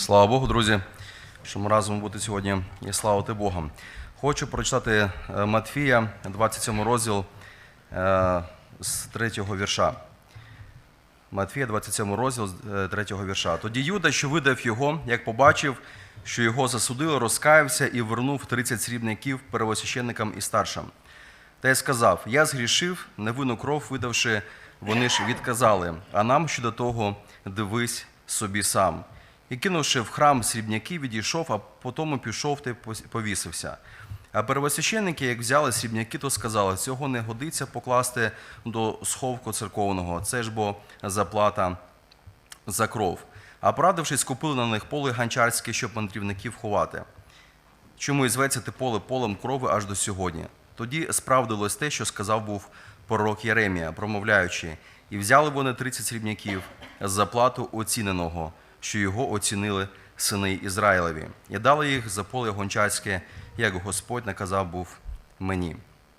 Слава Богу, друзі, що ми разом бути сьогодні і славити Бога. Хочу прочитати е, Матфія, 27 розділ е, з 3 вірша. Матфія, 27 розділ з 3 вірша. Тоді Юда, що видав його, як побачив, що його засудили, розкаявся і вернув 30 срібників первосвященникам і старшим. Та й сказав: Я згрішив, невинну кров видавши, вони ж відказали, а нам щодо того дивись собі сам. І кинувши в храм срібняки, відійшов, а потім пішов та повісився. А первосвященники, як взяли срібняки, то сказали, цього не годиться покласти до сховку церковного, це ж бо заплата за кров. А порадившись, купили на них поле ганчарське, щоб мандрівників ховати. Чому і зветься те поле полем крови аж до сьогодні? Тоді справдилось те, що сказав був пророк Єремія, промовляючи, і взяли вони 30 срібняків за плату оціненого, що його оцінили сини Ізраїлеві, і дали їх за поле гончарське, як Господь наказав був мені.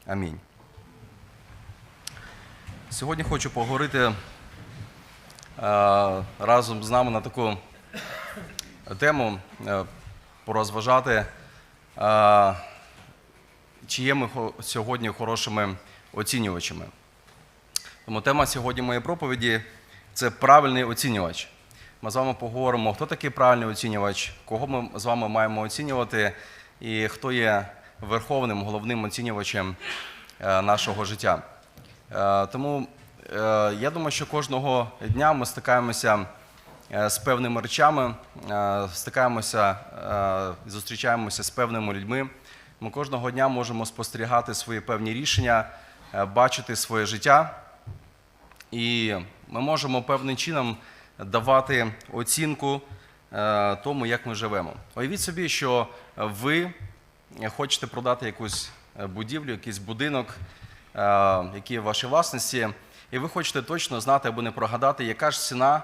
Амінь. Сьогодні хочу поговорити е, разом з нами на таку тему, е, порозважати, е, чи є ми сьогодні хорошими оцінювачами. Тому тема сьогодні моєї проповіді це правильний оцінювач. Ми з вами поговоримо, хто такий правильний оцінювач, кого ми з вами маємо оцінювати, і хто є верховним головним оцінювачем е, нашого життя. Е, Тому е, я думаю, що кожного дня ми стикаємося з певними речами, стикаємося, зустрічаємося з певними людьми. Ми кожного дня можемо спостерігати свої певні рішення, бачити своє життя. І ми можемо певним чином давати оцінку е, тому, як ми живемо. Уявіть собі, що ви хочете продати якусь е, будівлю, якийсь будинок, е, який в вашій власності, і ви хочете точно знати або не прогадати, яка ж ціна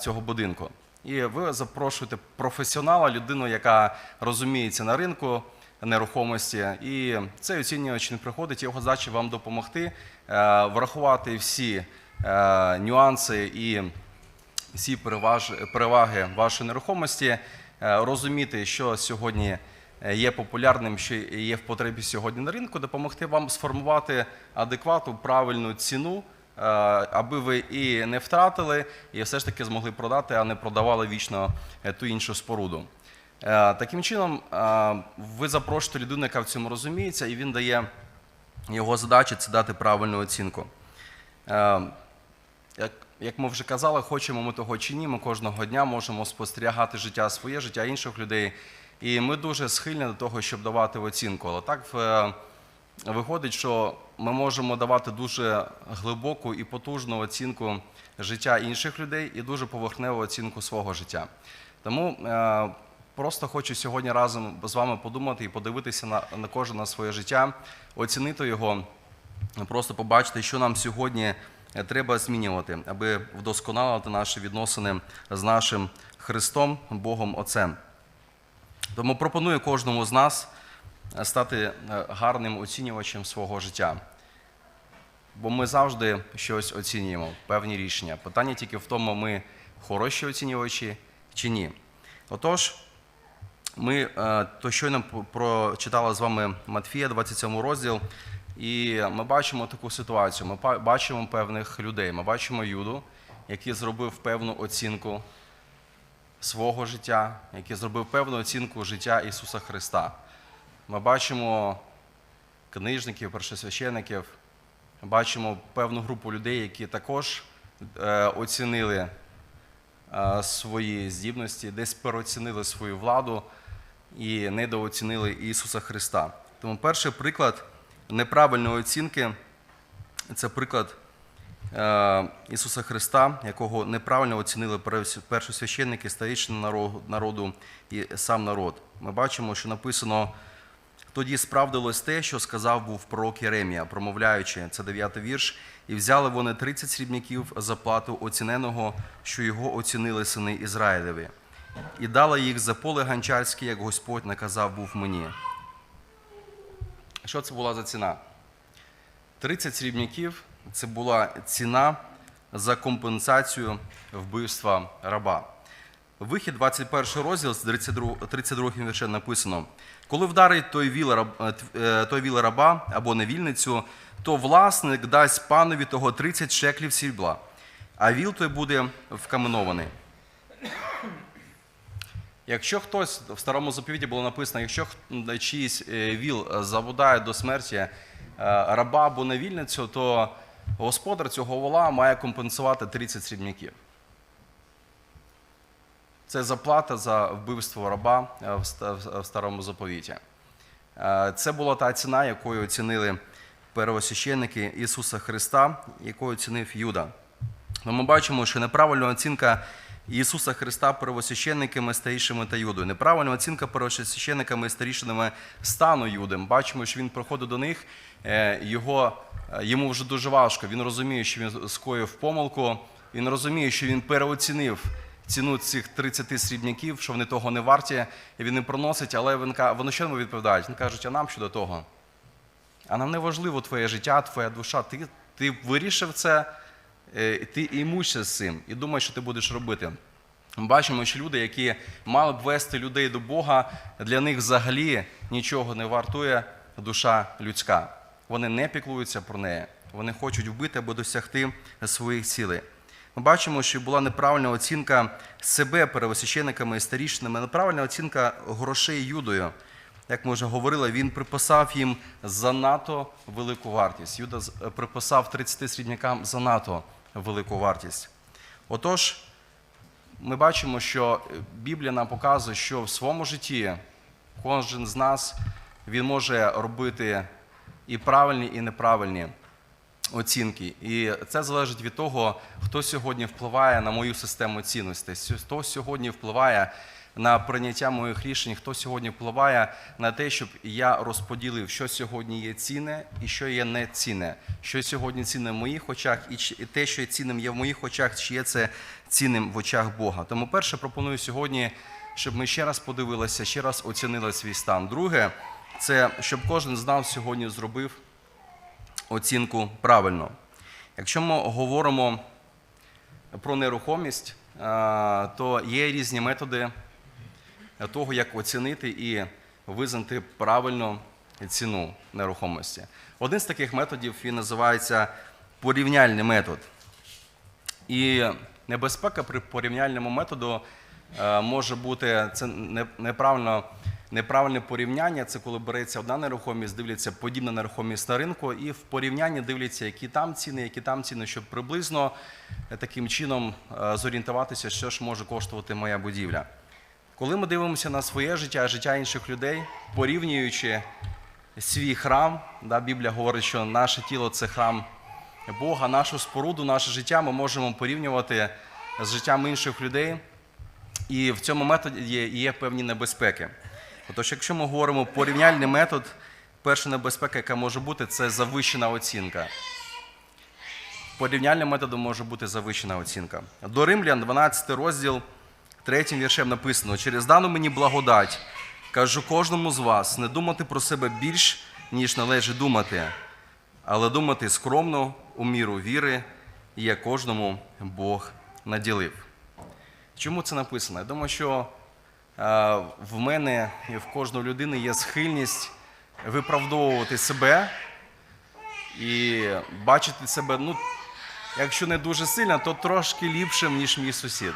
цього будинку. І ви запрошуєте професіонала, людину, яка розуміється на ринку нерухомості. І цей оцінювач він приходить, його задача вам допомогти врахувати всі нюанси і всі переваги вашої нерухомості, е, розуміти, що сьогодні е, є популярним, що є в потребі сьогодні на ринку, допомогти вам сформувати адекватну правильну ціну, е, аби ви і не втратили, і все ж таки змогли продати, а не продавали вічно ту іншу споруду. Таким чином, ви запрошуєте людину, яка в цьому розуміється, і він дає його задача це дати правильну оцінку. Як, ми вже казали, хочемо ми того чи ні, ми кожного дня можемо спостерігати життя своє, життя інших людей. І ми дуже схильні до того, щоб давати оцінку. Але так е, виходить, що ми можемо давати дуже глибоку і потужну оцінку життя інших людей і дуже поверхневу оцінку свого життя. Тому е, просто хочу сьогодні разом з вами подумати і подивитися на, на кожен на своє життя, оцінити його, просто побачити, що нам сьогодні треба змінювати, аби вдосконалити наші відносини з нашим Христом, Богом Отцем. Тому пропоную кожному з нас стати е, гарним оцінювачем свого життя. Бо ми завжди щось оцінюємо, певні рішення. Питання тільки в тому, ми хороші оцінювачі чи ні. Отож, ми е, то щойно прочитали з вами Матфія, 27 розділ, і ми бачимо таку ситуацію. Ми бачимо певних людей. Ми бачимо Юду, який зробив певну оцінку свого життя, який зробив певну оцінку життя Ісуса Христа. Ми бачимо книжників, першосвящеників, бачимо певну групу людей, які також е, оцінили е, свої здібності, десь переоцінили свою владу і недооцінили Ісуса Христа. Тому перший приклад неправильної оцінки це приклад е, Ісуса Христа, якого неправильно оцінили першосвященники, старішини народу- і сам народ. Ми бачимо, що написано. Тоді справдилось те, що сказав був пророк Єремія, промовляючи, це 9 вірш, і взяли вони 30 срібняків за плату оціненого, що його оцінили сини Ізраїлеві, і дали їх за поле ганчарське, як Господь наказав був мені. Що це була за ціна? 30 срібняків це була ціна за компенсацію вбивства раба. Вихід 21 розділ з 32, 32 віршем написано: коли вдарить той віл, е, е, той віл раба або невільницю, то власник дасть панові того 30 шеклів срібла, а віл той буде вкаменований. Якщо хтось в старому заповіті було написано, якщо чиїсь е, віл е, заводає до смерті е, раба або невільницю, то господар цього вола має компенсувати 30 срібняків. Це заплата за вбивство раба в старому заповіті. Це була та ціна, якою оцінили первосвященники Ісуса Христа, якою оцінив Юда. Ну, Ми бачимо, що неправильна оцінка Ісуса Христа первосвященниками, старішими та Юдою. Неправильна оцінка первосвященниками і старішинами стану Юди. Ми бачимо, що він приходить до них, е, його, е, йому вже дуже важко. Він розуміє, що він скоїв помилку, він розуміє, що він переоцінив ціну цих 30 срібняків, що вони того не варті, і він не проносить, але він, вони що йому відповідають? Він кажуть, а нам що до того? А нам не важливо твоє життя, твоя душа. Ти, ти вирішив це, е, ти і з цим, і думаєш, що ти будеш робити. Ми бачимо, що люди, які мали б вести людей до Бога, для них взагалі нічого не вартує душа людська. Вони не піклуються про неї. Вони хочуть вбити або досягти своїх цілей. Ми бачимо, що була неправильна оцінка себе первосвящениками і старішинами, неправильна оцінка грошей Юдою. Як ми вже говорили, він приписав їм занадто велику вартість. Юда е, приписав 30 срібнякам занадто велику вартість. Отож, ми бачимо, що Біблія нам показує, що в своєму житті кожен з нас він може робити і правильні, і неправильні оцінки. І це залежить від того, хто сьогодні впливає на мою систему цінностей, хто сьогодні впливає на прийняття моїх рішень, хто сьогодні впливає на те, щоб я розподілив, що сьогодні є цінне і що є не цінне, що сьогодні цінне в моїх очах, і те, що є цінним є в моїх очах, чи є це цінним в очах Бога. Тому перше пропоную сьогодні, щоб ми ще раз подивилися, ще раз оцінили свій стан. Друге, це щоб кожен з нас сьогодні зробив оцінку правильно. Якщо ми говоримо про нерухомість, то є різні методи того, як оцінити і визнати правильну ціну нерухомості. Один з таких методів він називається порівняльний метод. І небезпека при порівняльному методу е, може бути це неправильно, неправильне порівняння. Це коли береться одна нерухомість, дивляться подібна нерухомість на ринку, і в порівнянні дивляться, які там ціни, які там ціни, щоб приблизно таким чином е, зорієнтуватися, що ж може коштувати моя будівля. Коли ми дивимося на своє життя, життя інших людей, порівнюючи свій храм, да, Біблія говорить, що наше тіло це храм Бога, нашу споруду, наше життя ми можемо порівнювати з життям інших людей. І в цьому методі є, є певні небезпеки. Тож, якщо ми говоримо порівняльний метод, перша небезпека, яка може бути, це завищена оцінка. Порівняльним методом може бути завищена оцінка. До Римлян, 12 розділ, третім віршем написано: через дану мені благодать, кажу кожному з вас, не думати про себе більш, ніж належить думати, але думати скромно, у міру віри, як кожному Бог наділив. Чому це написано? Я думаю, що е, в мене і в кожної людини є схильність виправдовувати себе і бачити себе, ну, якщо не дуже сильно, то трошки ліпшим, ніж мій сусід.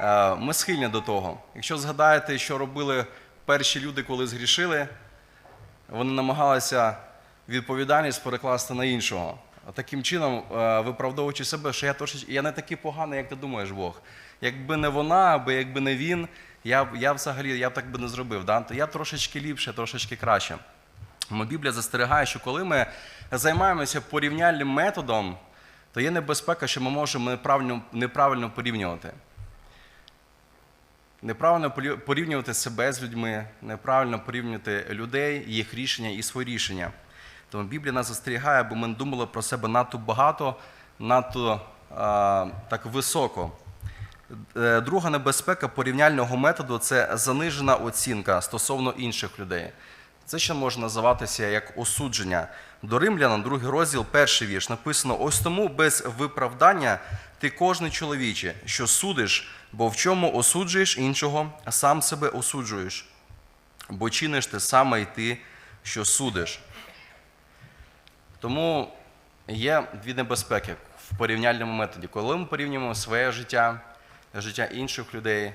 Е, Ми схильні до того. Якщо згадаєте, що робили перші люди, коли згрішили, вони намагалися відповідальність перекласти на іншого. Таким чином, е, виправдовуючи себе, що я трошечки, я не такий поганий, як ти думаєш, Бог. Якби не вона, або якби не він, я, я взагалі я так би не зробив. Да? Я трошечки ліпше, трошечки краще. Тому Біблія застерігає, що коли ми займаємося порівняльним методом, то є небезпека, що ми можемо неправильно, неправильно порівнювати. Неправильно порівнювати себе з людьми, неправильно порівнювати людей, їх рішення і свої рішення. Тому Біблія нас застерігає, бо ми думали про себе надто багато, надто а, так високо. Е, Друга небезпека порівняльного методу це занижена оцінка стосовно інших людей. Це ще може називатися як осудження. До Римляна, другий розділ, перший вірш, написано: ось тому без виправдання ти кожний чоловіче, що судиш, бо в чому осуджуєш іншого, а сам себе осуджуєш. Бо чиниш те саме й ти, що судиш. Тому є дві небезпеки в порівняльному методі. Коли ми порівнюємо своє життя, життя інших людей,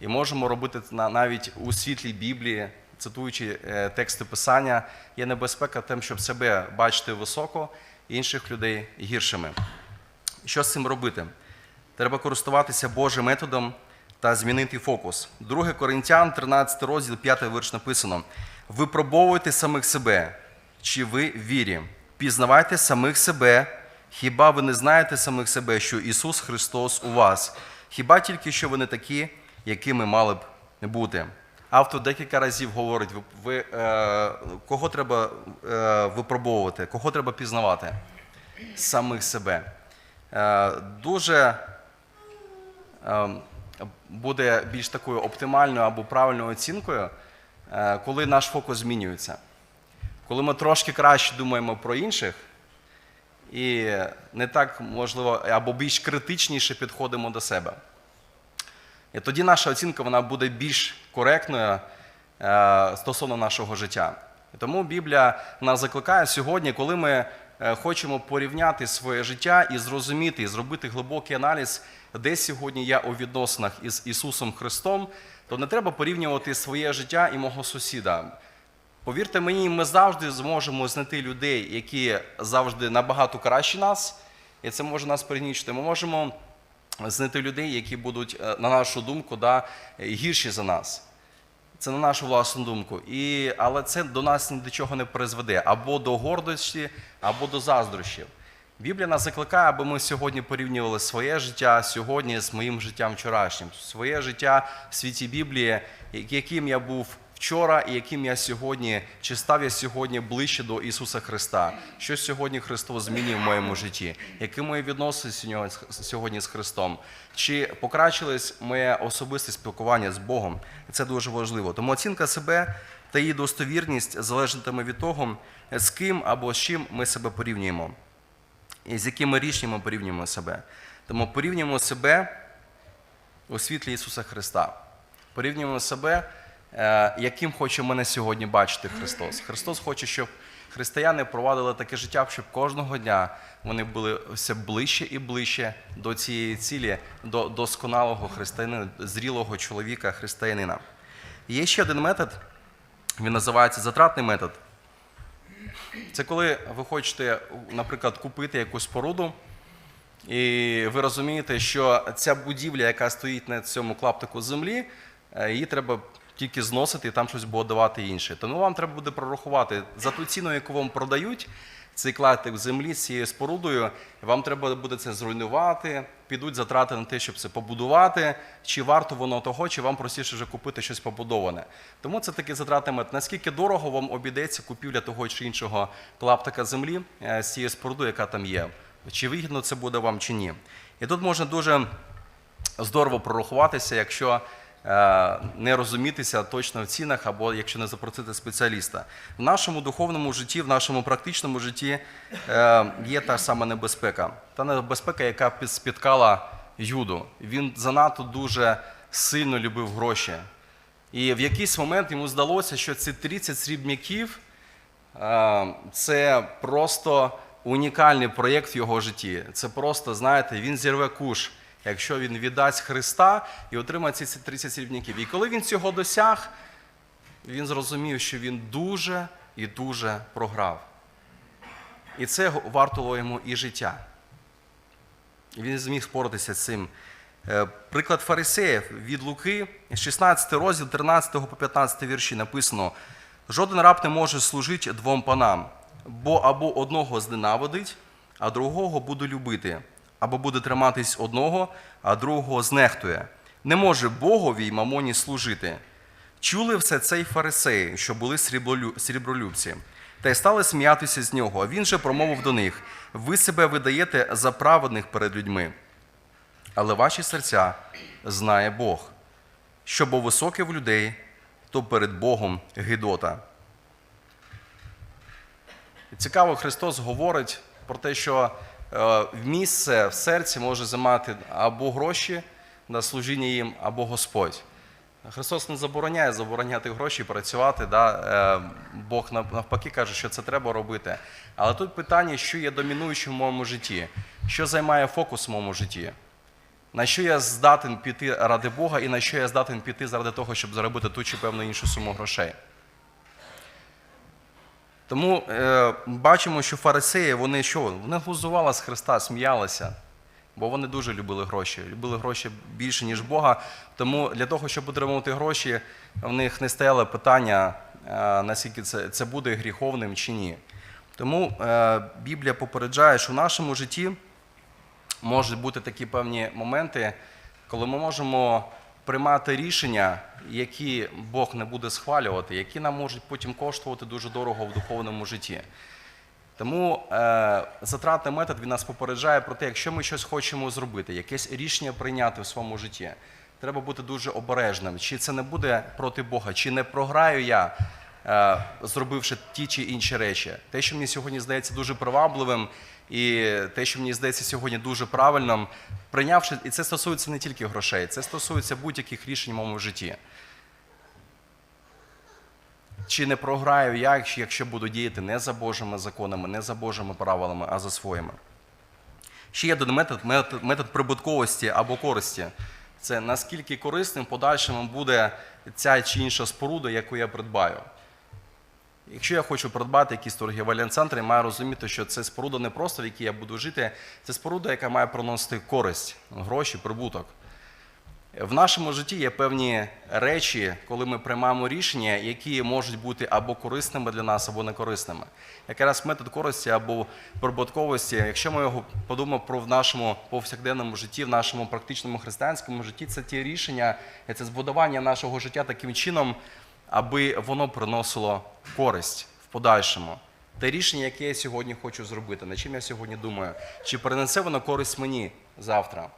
і можемо робити навіть у світлі Біблії, цитуючи е, тексти Писання, є небезпека тим, щоб себе бачити високо, інших людей гіршими. Що з цим робити? Треба користуватися Божим методом та змінити фокус. 2 Коринтян, 13 розділ, 5 вірш написано: Випробовуйте самих себе, чи ви вірі, пізнавайте самих себе. Хіба ви не знаєте самих себе, що Ісус Христос у вас? Хіба тільки що ви не такі, якими мали б бути? Автор декілька разів говорить: ви, е, кого треба е, випробовувати, кого треба пізнавати? Самих себе. Е, дуже е, буде більш такою оптимальною або правильною оцінкою, е, коли наш фокус змінюється. Коли ми трошки краще думаємо про інших, і не так можливо, або більш критичніше підходимо до себе. І тоді наша оцінка вона буде більш коректною е, стосовно нашого життя. І тому Біблія нас закликає сьогодні, коли ми е, хочемо порівняти своє життя і зрозуміти, і зробити глибокий аналіз, де сьогодні я у відносинах із Ісусом Христом, то не треба порівнювати своє життя і мого сусіда. Повірте мені, ми завжди зможемо знайти людей, які завжди набагато кращі нас, і це може нас пригнічити. Ми можемо знайти людей, які будуть, е, на нашу думку, да, гірші за нас. Це на нашу власну думку. І, але це до нас ні до чого не призведе або до гордості, або до заздрощів. Біблія нас закликає, аби ми сьогодні порівнювали своє життя сьогодні з моїм життям вчорашнім. Своє життя в світі Біблії, яким я був вчора і яким я сьогодні, чи став я сьогодні ближче до Ісуса Христа. Що сьогодні Христос змінив в моєму житті? Які мої відносини сьогодні- з Христом? Чи покращилось моє особисте спілкування з Богом? Це дуже важливо. Тому оцінка себе та її достовірність залежатиме від того, з ким або з чим ми себе порівнюємо і з якими рішеннями порівнюємо себе. Тому порівнюємо себе у світлі Ісуса Христа. Порівнюємо себе, яким хоче мене сьогодні бачити Христос. Христос хоче, щоб християни провадили таке життя, щоб кожного дня вони були все ближче і ближче до цієї цілі, до досконалого християнина, зрілого чоловіка, християнина. Є ще один метод, він називається затратний метод. Це коли ви хочете, наприклад, купити якусь споруду, і ви розумієте, що ця будівля, яка стоїть на цьому клаптику землі, е, її треба тільки зносити і там щось будувати інше. Тому вам треба буде прорахувати за ту ціну, яку вам продають. Цей клаптик землі з цією спорудою, вам треба буде це зруйнувати, підуть затрати на те, щоб це побудувати, чи варто воно того, чи вам простіше вже купити щось побудоване. Тому це такі затрати мет. Наскільки дорого вам обійдеться купівля того чи іншого клаптика землі е, з цією спорудою, яка там є? Чи вигідно це буде вам, чи ні? І тут можна дуже здорово прорахуватися, якщо не розумітися точно в цінах, або якщо не запросити спеціаліста. В нашому духовному житті, в нашому практичному житті е, є та сама небезпека. Та небезпека, яка спіткала Юду. Він занадто дуже сильно любив гроші. І в якийсь момент йому здалося, що ці 30 срібняків е, це просто унікальний проєкт в його житті. Це просто, знаєте, він зірве куш, якщо він віддасть Христа і отримає ці 30 срібняків. І коли він цього досяг, він зрозумів, що він дуже і дуже програв. І це вартувало йому і життя. Він зміг споритися з цим. Е, Приклад фарисеїв від Луки, 16 розділ, 13 по 15 вірші написано: жоден раб не може служити двом панам, бо або одного зненавидить, а другого буде любити, або буде триматись одного, а другого знехтує. Не може Богові й мамоні служити. Чули все це й фарисеї, що були срібролюбці, та й стали сміятися з нього. А він же промовив до них: ви себе видаєте за праведних перед людьми, але ваші серця знає Бог. Що бо високе в людей, то перед Богом гидота. Цікаво, Христос говорить про те, що місце в серці може займати або гроші на служіння їм, або Господь. Христос не забороняє забороняти гроші працювати. Да? Е, Бог навпаки каже, що це треба робити. Але тут питання, що є домінуючим в моєму житті, що займає фокус в моєму житті. На що я здатен піти ради Бога і на що я здатен піти заради того, щоб заробити ту чи певну іншу суму грошей. Тому е, бачимо, що фарисеї, вони що? Вони глузували з Христа, сміялися, бо вони дуже любили гроші. Любили гроші більше, ніж Бога. Тому для того, щоб отримувати гроші, в них не стояло питання, е, наскільки це, це буде гріховним чи ні. Тому е, Біблія попереджає, що в нашому житті можуть бути такі певні моменти, коли ми можемо приймати рішення, які Бог не буде схвалювати, які нам можуть потім коштувати дуже дорого в духовному житті. Тому е, затратний метод він нас попереджає про те, якщо ми щось хочемо зробити, якесь рішення прийняти в своєму житті, треба бути дуже обережним. Чи це не буде проти Бога, чи не програю я, е, зробивши ті чи інші речі. Те, що мені сьогодні здається дуже привабливим, і те, що мені здається сьогодні дуже правильним, прийнявши, і це стосується не тільки грошей, це стосується будь-яких рішень в моєму житті. Чи не програю я, якщо- буду діяти не за Божими законами, не за Божими правилами, а за своїми? Ще є один метод, метод, метод прибутковості або користі. Це наскільки корисним в подальшому буде ця чи інша споруда, яку я придбаю. Якщо я хочу придбати якийсь торгівельний центр, я маю розуміти, що це споруда не просто, в якій я буду жити, це споруда, яка має приносити користь, гроші, прибуток. В нашому житті є певні речі, коли ми приймаємо рішення, які можуть бути або корисними для нас, або некорисними. Якраз метод користі або прибутковості, якщо ми його подумаємо про в нашому повсякденному житті, в нашому практичному християнському житті, це ті рішення, це збудування нашого життя таким чином, аби воно приносило користь в подальшому. Те рішення, яке я сьогодні хочу зробити, над чим я сьогодні думаю, чи принесе воно користь мені завтра?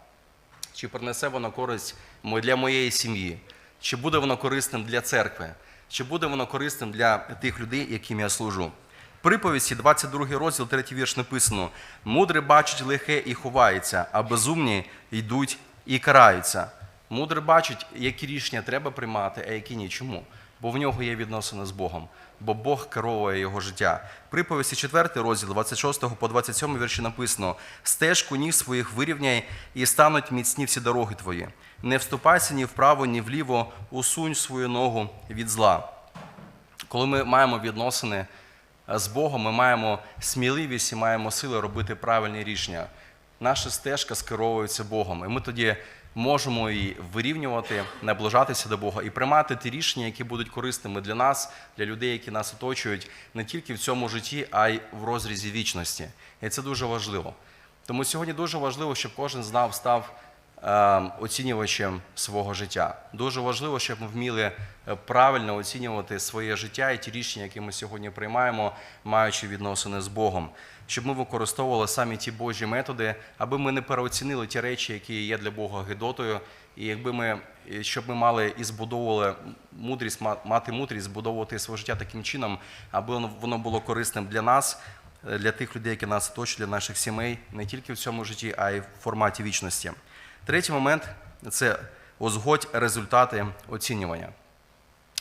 чи принесе воно користь для моєї сім'ї, чи буде воно корисним для церкви, чи буде воно корисним для тих людей, яким я служу. Приповісті, 22 розділ, 3 вірш написано: мудрий бачить лихе і ховається, а безумні йдуть і караються. Мудрий бачить, які рішення треба приймати, а які ні. Чому? Бо в нього є відносини з Богом, бо Бог керує його життя. Приповісті 4 розділ, 26 по 27 вірші написано: стежку ніг своїх вирівняй і стануть міцні всі дороги твої. Не вступайся ні вправо, ні вліво, усунь свою ногу від зла. Коли ми маємо відносини е, з Богом, ми маємо сміливість і маємо сили робити правильні рішення. Наша стежка скеровується Богом, і ми тоді можемо її вирівнювати, наближатися до Бога і приймати ті рішення, які будуть корисними для нас, для людей, які нас оточують, не тільки в цьому житті, а й в розрізі вічності. І це дуже важливо. Тому сьогодні дуже важливо, щоб кожен з нас став е, оцінювачем свого життя. Дуже важливо, щоб ми вміли е, правильно оцінювати своє життя і ті рішення, які ми сьогодні приймаємо, маючи відносини з Богом. Щоб ми використовували самі ті Божі методи, аби ми не переоцінили ті речі, які є для Бога гидотою, і якби ми щоб ми мали і збудовували мудрість, мати мудрість, збудовувати своє життя таким чином, аби воно- воно було корисним для нас, е, для тих людей, які нас оточують, для наших сімей, не тільки в цьому житті, а й в форматі вічності. Третій момент це узгодь результати оцінювання.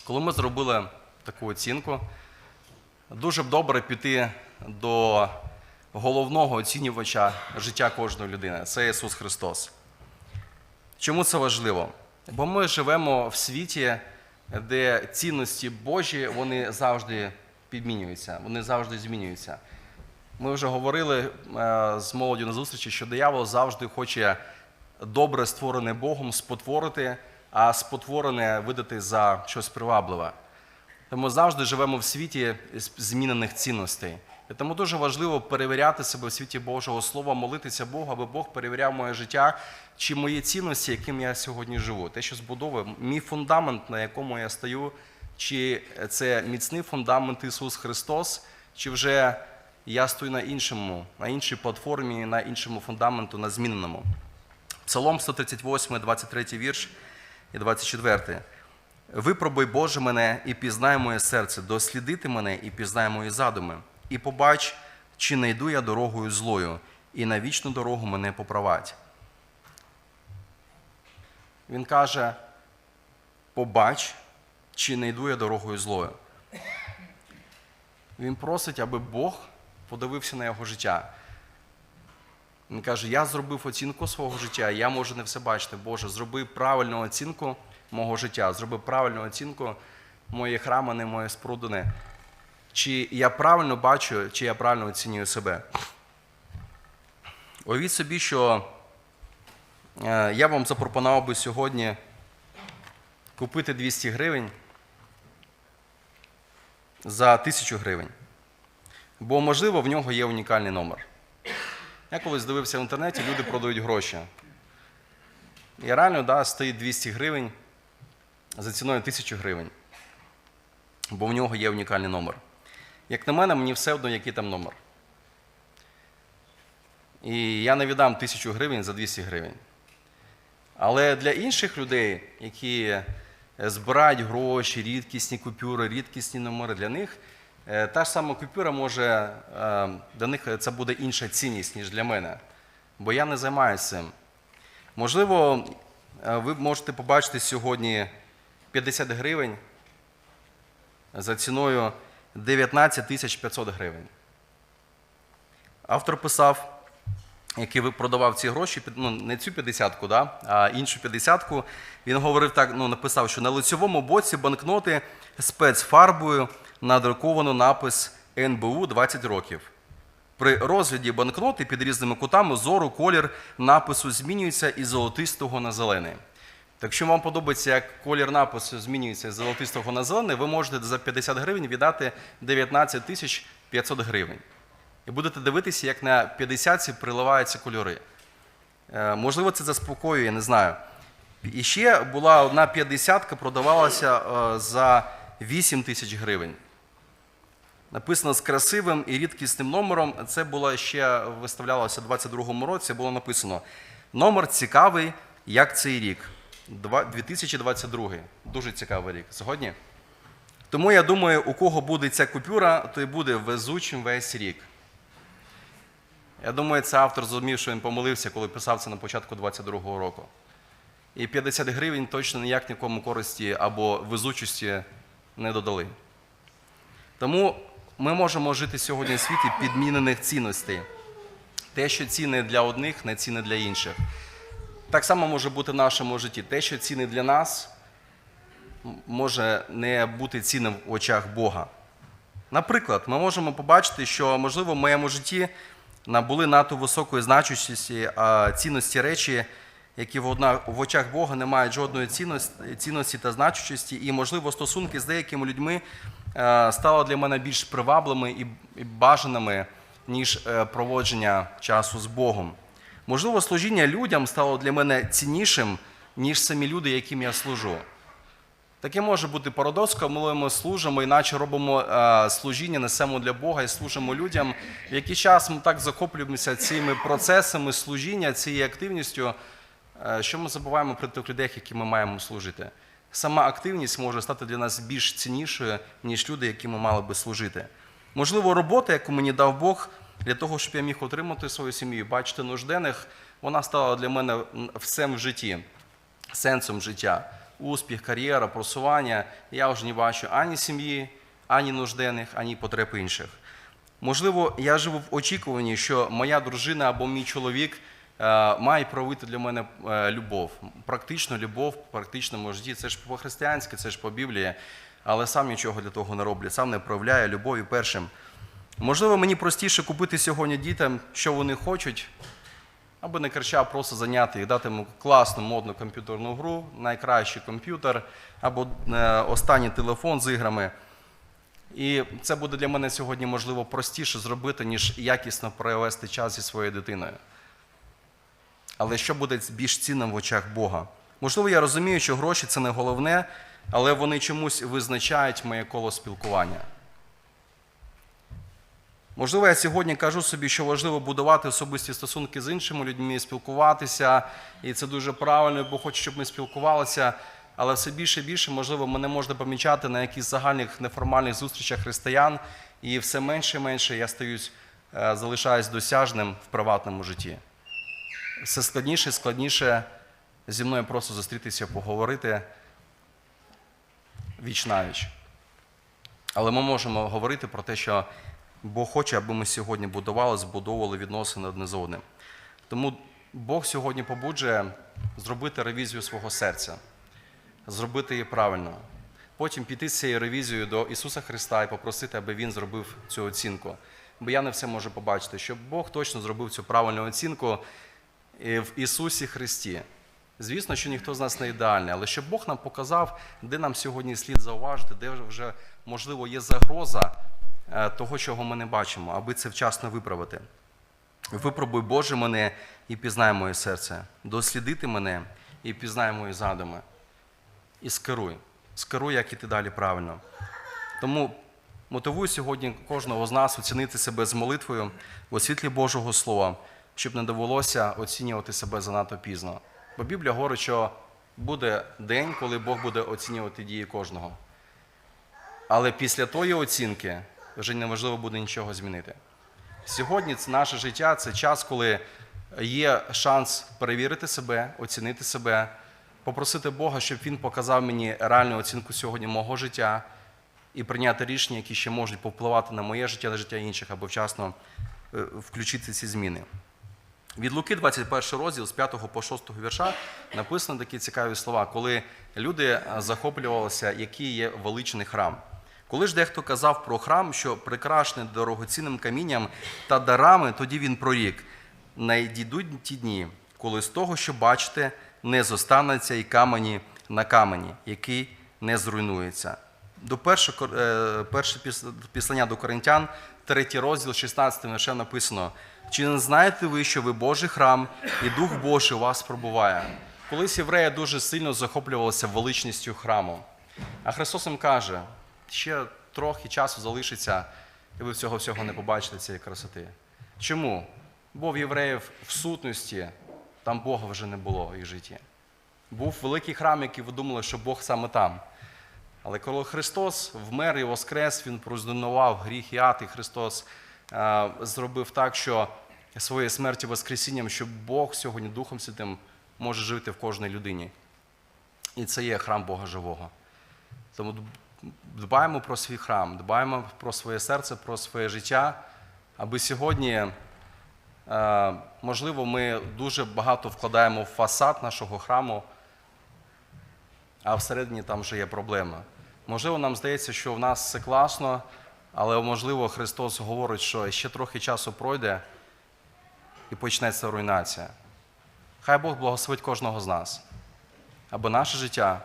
Коли ми зробили таку оцінку, дуже б добре піти до головного оцінювача життя кожної людини це Ісус Христос. Чому це важливо? Бо ми живемо в світі, де цінності Божі вони завжди підмінюються, вони завжди змінюються. Ми вже говорили е, з молоддю на зустрічі, що диявол завжди хоче добре створене Богом спотворити, а спотворене видати за щось привабливе. Тому завжди живемо в світі змінених цінностей. І тому дуже важливо перевіряти себе в світі Божого Слова, молитися Богу, аби Бог перевіряв моє життя, чи мої цінності, яким я сьогодні живу. Те, що збудовує, мій фундамент, на якому я стою, чи це міцний фундамент Ісус Христос, чи вже я стою на іншому, на іншій платформі, на іншому фундаменту, на зміненому. Псалом 138, 23 вірш і 24. Випробуй, Боже, мене і пізнай моє серце, дослідити мене і пізнай мої задуми. І побач, чи не йду я дорогою злою, і на вічну дорогу мене поправать. Він каже: побач, чи не йду я дорогою злою. Він просить, аби Бог подивився на його життя. Він каже: Я зробив оцінку свого життя, я можу не все бачити. Боже, зроби правильну оцінку мого життя, зроби правильну оцінку моєї храмини, моєї спорудини. Чи я правильно бачу, чи я правильно оцінюю себе. Уявіть собі, що е, я вам запропонував би сьогодні купити 200 гривень за 1000 гривень. Бо, можливо, в нього є унікальний номер. Я колись дивився в інтернеті, люди продають гроші. І реально да, стоїть 200 гривень за ціною 1000 гривень. Бо в нього є унікальний номер. Як на мене, мені все одно, який там номер. І я не віддам 1000 гривень за 200 гривень. Але для інших людей, які е, збирають гроші, рідкісні купюри, рідкісні номери, для них е, та ж сама купюра може, е, для них це буде інша цінність, ніж для мене. Бо я не займаюся цим. Можливо, ви можете побачити сьогодні 50 гривень за ціною 19 тисяч 500 гривень. Автор писав, який продавав ці гроші, ну, не цю 50-ку, да, а іншу 50-ку, він говорив так, ну, написав, що на лицьовому боці банкноти спецфарбою надруковано напис НБУ 20 років. При розгляді банкноти під різними кутами зору колір напису змінюється із золотистого на зелений. Так якщо вам подобається, як колір напису змінюється з золотистого на зелений, ви можете за 50 гривень віддати 19 тисяч 500 гривень. І будете дивитися, як на 50 приливаються кольори. Е, Можливо, це заспокоює, не знаю. І ще була одна 50 продавалася е, за 8 тисяч гривень. Написано з красивим і рідкісним номером. Це було ще виставлялося у 22-му році. Було написано: номер цікавий, як цей рік. Два- 2022. Дуже цікавий рік. Згодні? Тому я думаю, у кого буде ця купюра, той буде везучим весь рік. Я думаю, це автор зрозумів, що він помилився, коли писав це на початку 22-го року. І 50 гривень точно ніяк нікому користі або везучості не додали. Тому ми можемо жити сьогодні в світі підмінених цінностей. Те, що цінне для одних, не цінне для інших. Так само може бути в нашому житті. Те, що цінне для нас, може не бути цінним в очах Бога. Наприклад, ми можемо побачити, що, можливо, в моєму житті набули надто високої значущості а, цінності речі, які в, очах Бога не мають жодної цінності, та значущості, і, можливо, стосунки з деякими людьми е, стали для мене більш привабливими і, і бажаними, ніж е, проводження часу з Богом. Можливо, служіння людям стало для мене ціннішим, ніж самі люди, яким я служу. Таке може бути парадокс, коли ми служимо, іначе робимо е, служіння, несемо для Бога і служимо людям. В який час ми так захоплюємося цими процесами служіння, цією активністю, е, що ми забуваємо про тих людей, які ми маємо служити. Сама активність може стати для нас більш ціннішою, ніж люди, які ми мали би служити. Можливо, робота, яку мені дав Бог, для того, щоб я міг отримати свою сім'ю, бачити нужденних, вона стала для мене всем в житті, сенсом життя. Успіх, кар'єра, просування. Я вже не бачу ані сім'ї, ані нужденних, ані потреб інших. Можливо, я живу в очікуванні, що моя дружина або мій чоловік е, має проявити для мене е, любов. Практичну любов в практичному житті. Це ж по-християнськи, це ж по Біблії, але сам нічого для того не роблю, сам не проявляю любові першим. Можливо, мені простіше купити сьогодні дітям, що вони хочуть, або не крича, просто зайняти їх, дати йому класну модну комп'ютерну гру, найкращий комп'ютер, або е, останній телефон з іграми. І це буде для мене сьогодні, можливо, простіше зробити, ніж якісно провести час зі своєю дитиною. Але що буде більш цінним в очах Бога? Можливо, я розумію, що гроші це не головне, але вони чомусь визначають моє коло спілкування. Можливо, я сьогодні кажу собі, що важливо будувати особисті стосунки з іншими людьми, спілкуватися, і це дуже правильно, бо хочу, щоб ми спілкувалися. Але все більше і більше, можливо, мене можна помічати на якихось загальних неформальних зустрічах християн. і все менше і менше я стаюсь, е, залишаюсь досяжним в приватному житті. Все складніше і складніше зі мною просто зустрітися, поговорити віч навіч. Але ми можемо говорити про те, що Бог хоче, аби ми сьогодні будували, збудовували відносини одне з одним. Тому Бог сьогодні побуджує зробити ревізію свого серця, зробити її правильно. Потім піти з цією ревізією до Ісуса Христа і попросити, аби Він зробив цю оцінку. Бо я не все можу побачити, щоб Бог точно зробив цю правильну оцінку е, в Ісусі Христі. Звісно, що ніхто з нас не ідеальний, але щоб Бог нам показав, де нам сьогодні слід зауважити, де вже, можливо, є загроза того, чого ми не бачимо, аби це вчасно виправити. Випробуй, Боже, мене і пізнай моє серце, дослідити мене і пізнай мої задуми. І скеруй. Скеруй, як іти далі правильно. Тому мотивую сьогодні кожного з нас оцінити себе з молитвою у світлі Божого Слова, щоб не довелося оцінювати себе занадто пізно. Бо Біблія говорить, що буде день, коли Бог буде оцінювати дії кожного. Але після тої оцінки вже неможливо буде нічого змінити. Сьогодні це наше життя це час, коли є шанс перевірити себе, оцінити себе, попросити Бога, щоб Він показав мені реальну оцінку сьогодні мого життя і прийняти рішення, які ще можуть повпливати на моє життя, на життя інших, або вчасно е, включити ці зміни. Від Луки, 21 розділ з 5 по 6 вірша, написано такі цікаві слова, коли люди е, захоплювалися, який є величний храм. Коли ж дехто казав про храм, що прикрашений дорогоцінним камінням та дарами, тоді він прорік. Найдійдуть ті дні, коли з того, що бачите, не зостанеться і камені на камені, який не зруйнується. До перше, е, післання до Коринтян, третій розділ, 16 віршем написано: Чи не знаєте ви, що ви Божий храм, і Дух Божий у вас пробуває? Колись євреї дуже сильно захоплювалися величністю храму. А Христос їм каже, ще трохи часу залишиться, і ви всього всього не побачите цієї красоти. Чому? Бо в євреїв в сутності там Бога вже не було в їх житті. Був великий храм, який ви думали, що Бог саме там. Але коли Христос вмер і воскрес, Він проздонував гріх і ад, і Христос е, зробив так, що своєю смертю Воскресінням, що Бог сьогодні Духом Святим може жити в кожній людині. І це є храм Бога Живого. Тому дбаємо про свій храм, дбаємо про своє серце, про своє життя, аби сьогодні, е, можливо, ми дуже багато вкладаємо в фасад нашого храму, а всередині там вже є проблема. Можливо, нам здається, що в нас все класно, але можливо Христос говорить, що ще трохи часу пройде і почнеться руйнація. Хай Бог благословить кожного з нас, аби наше життя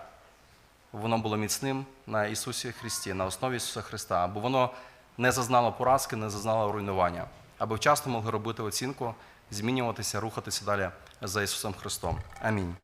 воно було міцним на Ісусі Христі, на основі Ісуса Христа, або воно не зазнало поразки, не зазнало руйнування, аби вчасно могли робити оцінку, змінюватися, рухатися далі за Ісусом Христом. Амінь.